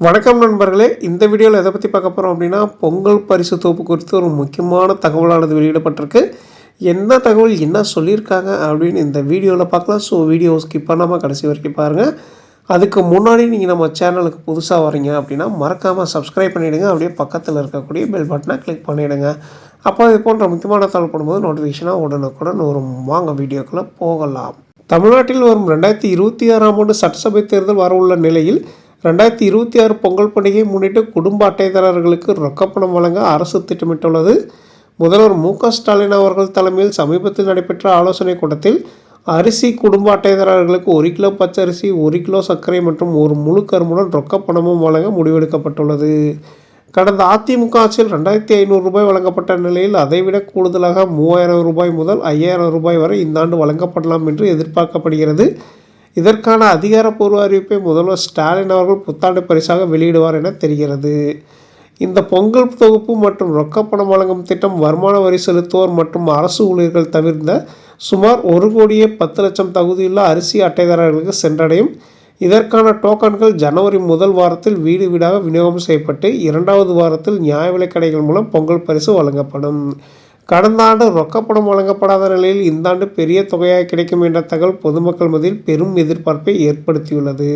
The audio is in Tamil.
வணக்கம் நண்பர்களே. இந்த வீடியோவில் எதை பற்றி பார்க்க போகிறோம் அப்படின்னா பொங்கல் பரிசு தொகுப்பு குறித்து ஒரு முக்கியமான தகவலானது வெளியிடப்பட்டிருக்கு என்ன தகவல் என்ன சொல்லியிருக்காங்க அப்படின்னு இந்த வீடியோவில் பார்க்கலாம். ஸோ வீடியோ ஸ்கிப் பண்ணாமல் கடைசி வரைக்கும் பாருங்கள் அதுக்கு முன்னாடி நீங்கள் நம்ம சேனலுக்கு புதுசாக வரீங்க அப்படின்னா மறக்காமல் சப்ஸ்கிரைப் பண்ணிவிடுங்க அப்படியே பக்கத்தில் இருக்கக்கூடிய பெல் பட்டனை கிளிக் பண்ணிவிடுங்க அப்போ இது போன்ற முக்கியமான தகவல் போடும்போது நோட்டிஃபிகேஷனாக உடனுக்குடன் ஒரு வாங்க வீடியோக்குள்ளே போகலாம். தமிழ்நாட்டில் வரும் ரெண்டாயிரத்தி இருபத்தி ஆறாம் ஆண்டு சட்டசபை தேர்தல் வரவுள்ள நிலையில் ரெண்டாயிரத்தி இருபத்தி ஆறு பொங்கல் பண்டிகையை முன்னிட்டு குடும்ப அட்டைதாரர்களுக்கு ரொக்கப்பணம் வழங்க அரசு திட்டமிட்டுள்ளது. முதல்வர் மு க ஸ்டாலின் அவர்கள் தலைமையில் சமீபத்தில் நடைபெற்ற ஆலோசனைக் கூட்டத்தில் அரிசி குடும்ப அட்டைதாரர்களுக்கு ஒரு கிலோ பச்சரிசி ஒரு கிலோ சர்க்கரை மற்றும் ஒரு முழு கரும்புடன் ரொக்கப்பணமும் வழங்க முடிவெடுக்கப்பட்டுள்ளது. கடந்த அதிமுக ஆட்சியில் ரெண்டாயிரத்தி ஐநூறு ரூபாய் வழங்கப்பட்ட நிலையில் அதைவிட கூடுதலாக மூவாயிரம் ரூபாய் முதல் ஐயாயிரம் ரூபாய் வரை இந்த ஆண்டு வழங்கப்படலாம் என்று எதிர்பார்க்கப்படுகிறது. இதற்கான அதிகாரப்பூர்வ அறிவிப்பை முதல்வர் ஸ்டாலின் அவர்கள் புத்தாண்டு பரிசாக வெளியிடுவார் என தெரிகிறது. இந்த பொங்கல் தொகுப்பு மற்றும் ரொக்கப்பணம் வழங்கும் திட்டம் வருமான வரி செலுத்துவோர் மற்றும் அரசு ஊழியர்கள் தவிர்ந்த சுமார் ஒரு கோடியே பத்து லட்சம் தகுதியுள்ள அரிசி அட்டைதாரர்களுக்கு சென்றடையும். இதற்கான டோக்கன்கள் ஜனவரி முதல் வாரத்தில் வீடு வீடாக விநியோகம் செய்யப்பட்டு இரண்டாவது வாரத்தில் நியாய விலைக்கடைகள் மூலம் பொங்கல் பரிசு வழங்கப்படும். கடந்த ஆண்டு ரொக்கப்பணம் வழங்கப்படாத நிலையில் இந்த ஆண்டு பெரிய தொகையாக கிடைக்கும் என்ற தகவல் பொதுமக்கள் மத்தியில் பெரும் எதிர்பார்ப்பை ஏற்படுத்தியுள்ளது.